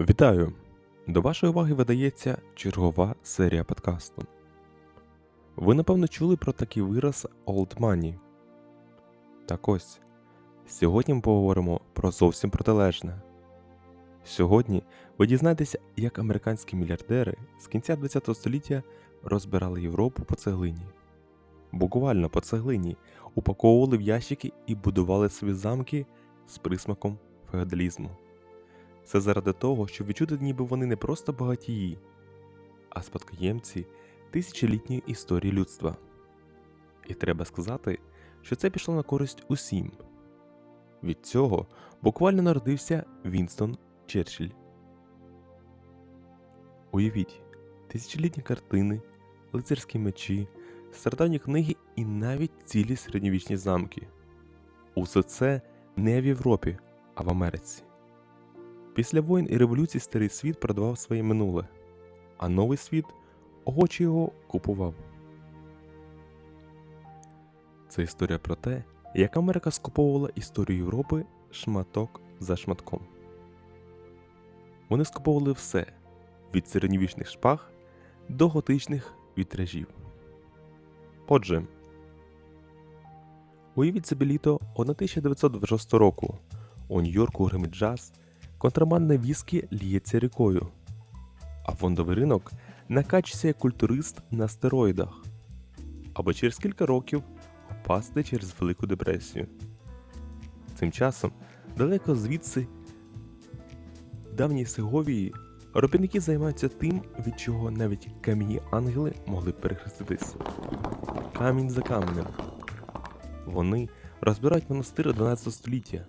Вітаю! До вашої уваги видається чергова серія подкасту. Ви напевно чули про такий вираз Old Money. Так ось, сьогодні ми поговоримо про зовсім протилежне. Сьогодні ви дізнаєтеся, як американські мільярдери з кінця ХХ століття розбирали Європу по цеглині. Буквально по цеглині упаковували в ящики і будували свої замки з присмаком феодалізму. Це заради того, щоб відчути, ніби вони не просто багатії, а спадкоємці тисячолітньої історії людства. І треба сказати, що це пішло на користь усім. Від цього буквально народився Вінстон Черчилль. Уявіть, тисячолітні картини, лицарські мечі, стародавні книги і навіть цілі середньовічні замки. Усе це не в Європі, а в Америці. Після воїн і революцій старий світ продавав своє минуле, а новий світ охоче його купував. Це історія про те, як Америка скуповувала історію Європи шматок за шматком. Вони скуповували все від середньовічних шпаг до готичних вітражів. Отже, уявіть собі літо 1926 року. У Нью-Йорку гримить джаз, контрабандне віскі ліється рікою, а фондовий ринок накачується як культурист на стероїдах, або через кілька років впасти через Велику депресію. Цим часом, далеко звідси, давній Сеговії, робітники займаються тим, від чого навіть кам'яні ангели могли перехреститись. Камінь за каменем. Вони розбирають монастир 12 століття.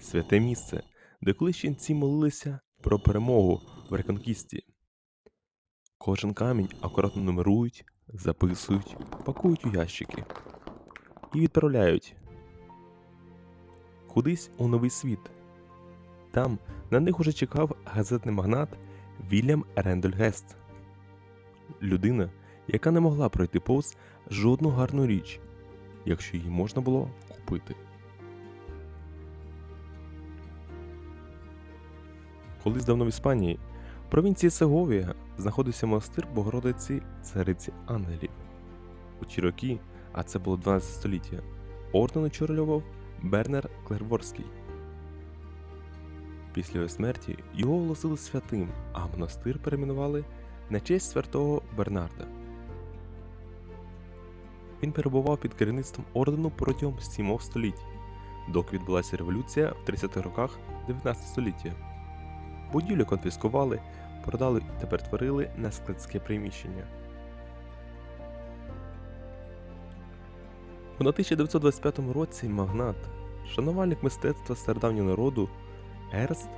Святе місце, де колись молилися про перемогу в реконкісті. Кожен камінь акуратно нумерують, записують, пакують у ящики і відправляють кудись у новий світ. Там на них уже чекав газетний магнат Вільям Рендольгест. Людина, яка не могла пройти повз жодну гарну річ, якщо її можна було купити. Колись давно в Іспанії, в провінції Сеговія, знаходився монастир Богородиці Цариці Ангелів. У Чірокі, а це було 12 століття, орден очолював Бернер Клерворський. Після його смерті його оголосили святим, а монастир перейменували на честь святого Бернарда. Він перебував під керівництвом ордену протягом сімох століть, доки відбулася революція в 30-х роках 19 століття. Будівлю конфіскували, продали і тепер творили на складське приміщення. У 1925 році магнат, шанувальник мистецтва стародавнього народу Ерст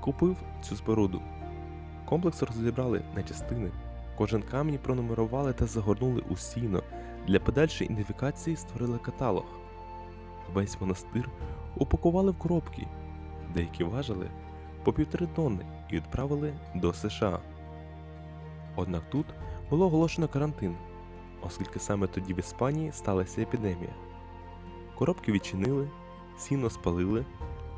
купив цю споруду. Комплекс розібрали на частини, кожен камінь пронумерували та загорнули у сіно. Для подальшої ідентифікації створили каталог. Весь монастир упакували в коробки, деякі важили по півтори тонни і відправили до США. Однак тут було оголошено карантин, оскільки саме тоді в Іспанії сталася епідемія. Коробки відчинили, сіно спалили,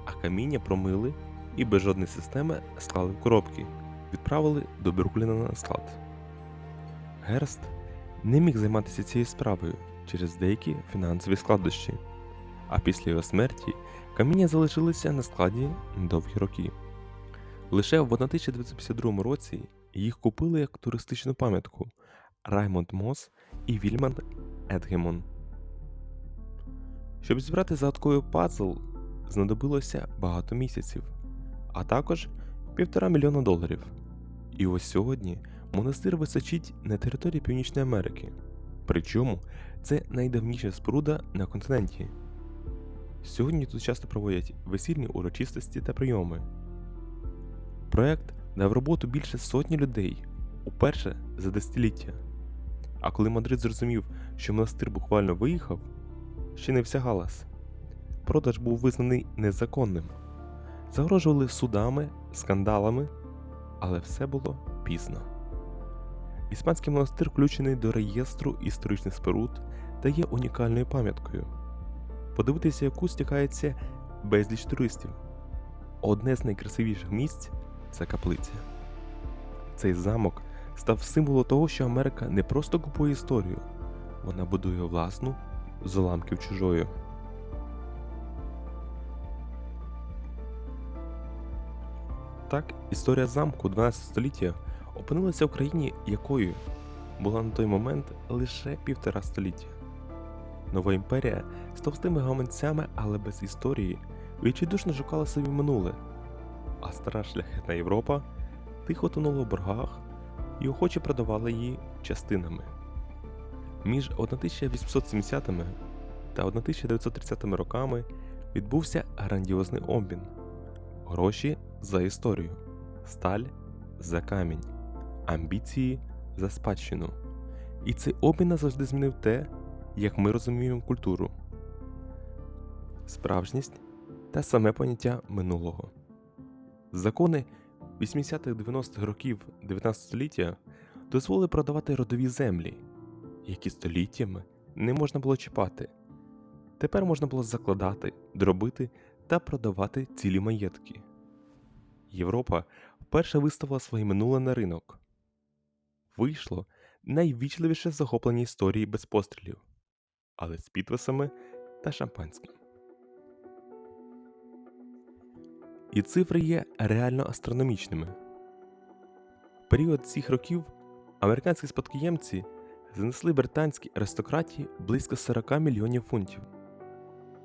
а каміння промили і без жодної системи склали в коробки, відправили до Брюкліна на склад. Герст не міг займатися цією справою через деякі фінансові складнощі, а після його смерті каміння залишилися на складі довгі роки. Лише в 1952 році їх купили як туристичну пам'ятку Раймонд Мос і Вільман Едгемон. Щоб зібрати загадковий пазл, знадобилося багато місяців, а також півтора мільйона доларів. І ось сьогодні монастир височить на території Північної Америки. Причому це найдавніша споруда на континенті. Сьогодні тут часто проводять весільні урочистості та прийоми. Проект дав роботу більше сотні людей уперше за десятиліття. А коли Мадрид зрозумів, що монастир буквально виїхав, ще не вся галас. Продаж був визнаний незаконним. Загрожували судами, скандалами, але все було пізно. Іспанський монастир включений до реєстру історичних споруд та є унікальною пам'яткою. Подивитися, яку стікається безліч туристів. Одне з найкрасивіших місць це каплиця. Цей замок став символом того, що Америка не просто купує історію, вона будує власну з уламків чужої. Так, історія замку 12 століття опинилася в країні, якою була на той момент лише півтора століття. Нова імперія з товстими гаманцями, але без історії, відчайдушно шукала собі минуле, а стара шляхетна Європа тихо тонула в боргах і охоче продавала її частинами. Між 1870 та 1930 роками відбувся грандіозний обмін. Гроші за історію, сталь за камінь, амбіції за спадщину. І цей обмін назавжди змінив те, як ми розуміємо культуру, справжність та саме поняття минулого. Закони 80-х-90-х років 19 століття дозволили продавати родові землі, які століттями не можна було чіпати. Тепер можна було закладати, дробити та продавати цілі маєтки. Європа вперше виставила своє минуле на ринок. Вийшло найвічливіше захоплення історії без пострілів, але з підписами та шампанським. І цифри є реально астрономічними. В період цих років американські спадкоємці занесли британській аристократії близько 40 мільйонів фунтів.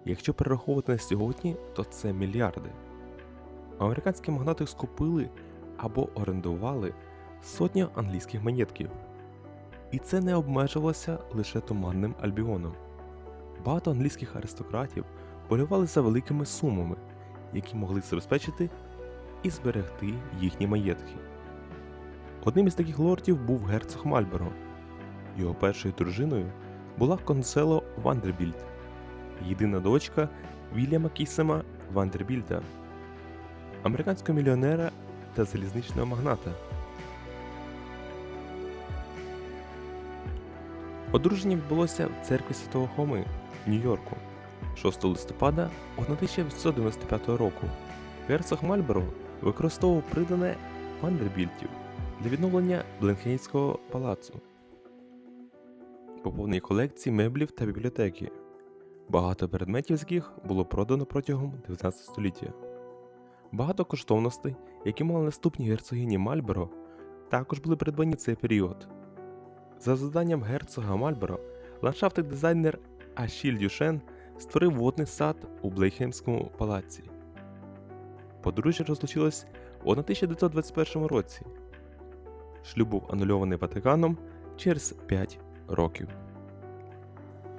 Якщо перераховувати на сьогодні, то це мільярди. Американські магнати скупили або орендували сотні англійських маєтків. І це не обмежувалося лише туманним альбіоном. Багато англійських аристократів полювали за великими сумами, які могли забезпечити і зберегти їхні маєтки. Одним із таких лордів був герцог Мальборо. Його першою дружиною була консело Вандербільд, єдина дочка Вільяма Кісема Вандербільда, американського мільйонера та залізничного магната. Одруження відбулося в церкві Святого Хоми в Нью-Йорку 6 листопада 1895 року. Герцог Мальборо використовував придане Вандербільтів для відновлення Бленхейського палацу, поповнення колекції меблів та бібліотеки, багато предметів з яких було продано протягом 19 століття. Багато коштовностей, які мали наступні герцогині Мальборо, також були придбані в цей період. За завданням герцога Мальборо, ландшафтний дизайнер Ашіль Дюшен створив водний сад у Блейхемському палаці. Подружжя розлучилось у 1921 році. Шлюб був анульований Ватиканом через 5 років.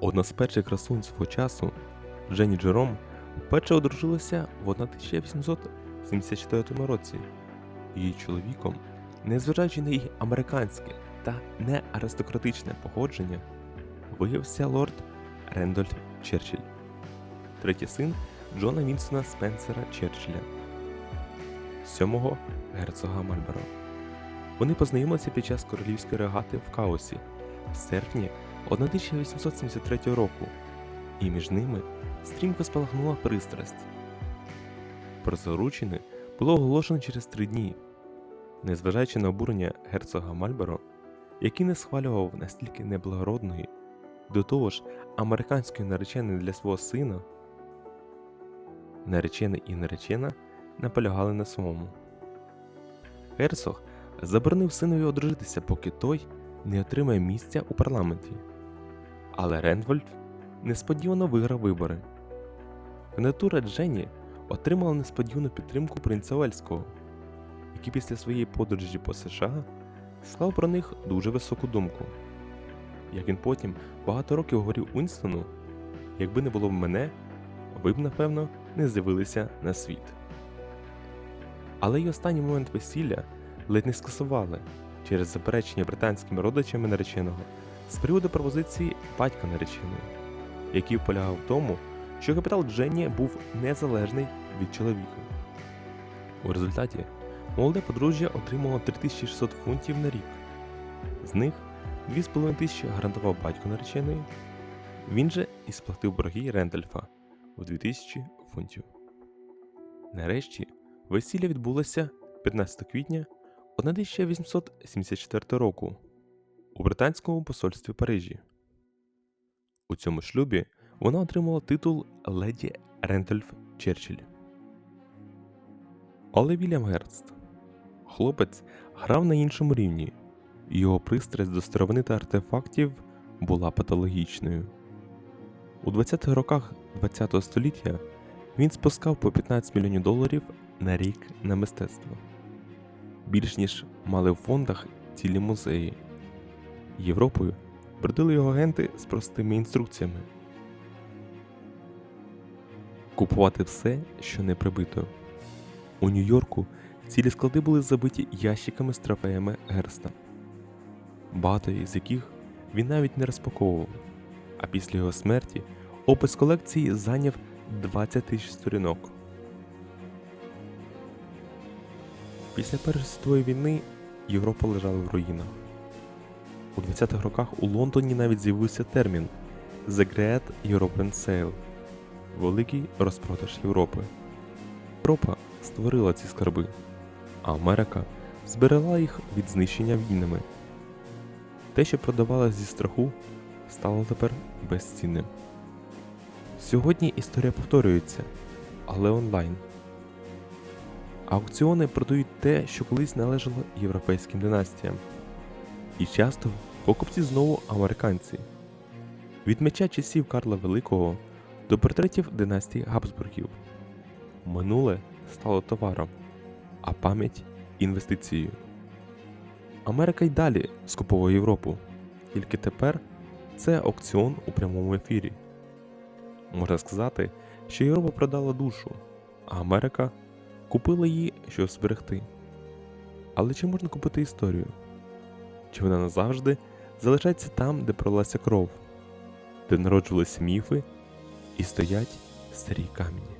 Одна з перших красунь свого часу, Жені Джером, вперше одружилася в 1874 році. Її чоловіком, незважаючи на її американське та неаристократичне походження, виявився лорд Рендольф Черчилль, третій син Джона Вінсона Спенсера Черчилля, сьомого герцога Мальборо. Вони познайомилися під час королівської регати в Каосі в серпні 1873 року, і між ними стрімко спалахнула пристрасть. Про заручини було оголошено через три дні. Незважаючи на обурення герцога Мальборо, який не схвалював настільки неблагородної, до того ж американської нареченої для свого сина, наречений і наречена наполягали на своєму. Герцог заборонив синові одружитися, поки той не отримає місця у парламенті. Але Рендвольф несподівано виграв вибори. Кандидатура Дженні отримала несподівану підтримку принца Уельського, який після своєї подорожі по США склав про них дуже високу думку. Як він потім багато років говорив Уінстону, якби не було б мене, ви б, напевно, не з'явилися на світ. Але й останній момент весілля ледь не скасували через заперечення британськими родичами нареченого з приводу пропозиції батька нареченої, який полягав в тому, що капітал Дженні був незалежний від чоловіка. У результаті молоде подружжя отримало 3600 фунтів на рік. З них 2500 гарантував батько нареченої, він же і сплатив борги Рендольфа у 2000 фунтів. Нарешті весілля відбулося 15 квітня 1874 року у британському посольстві Парижі. У цьому шлюбі вона отримала титул леді Рентольф Черчилль. Але Вільям Герст. Хлопець грав на іншому рівні. Його пристрасть до старовини та артефактів була патологічною. У 20-х роках ХХ століття він спускав по 15 мільйонів доларів на рік на мистецтво. Більш ніж мали в фондах цілі музеї. Європою бродили його агенти з простими інструкціями. Купувати все, що не прибито. У Нью-Йорку цілі склади були забиті ящиками з трофеями Герста, багато із яких він навіть не розпаковував, а після його смерті опис колекції зайняв 20 тисяч сторінок. Після Першої світової війни Європа лежала в руїнах. У 20-х роках у Лондоні навіть з'явився термін The Great European Sale Великий розпродаж Європи. Європа створила ці скарби, а Америка зберегла їх від знищення війнами. Те, що продавалось зі страху, стало тепер безцінним. Сьогодні історія повторюється, але онлайн. Аукціони продають те, що колись належало європейським династіям. І часто покупці знову американці. Від меча часів Карла Великого до портретів династії Габсбургів. Минуле стало товаром, а пам'ять інвестицією. Америка й далі скуповує Європу, тільки тепер це аукціон у прямому ефірі. Можна сказати, що Європа продала душу, а Америка купила її, щоб зберегти. Але чи можна купити історію? Чи вона назавжди залишається там, де пролилася кров, де народжувалися міфи і стоять старі камені?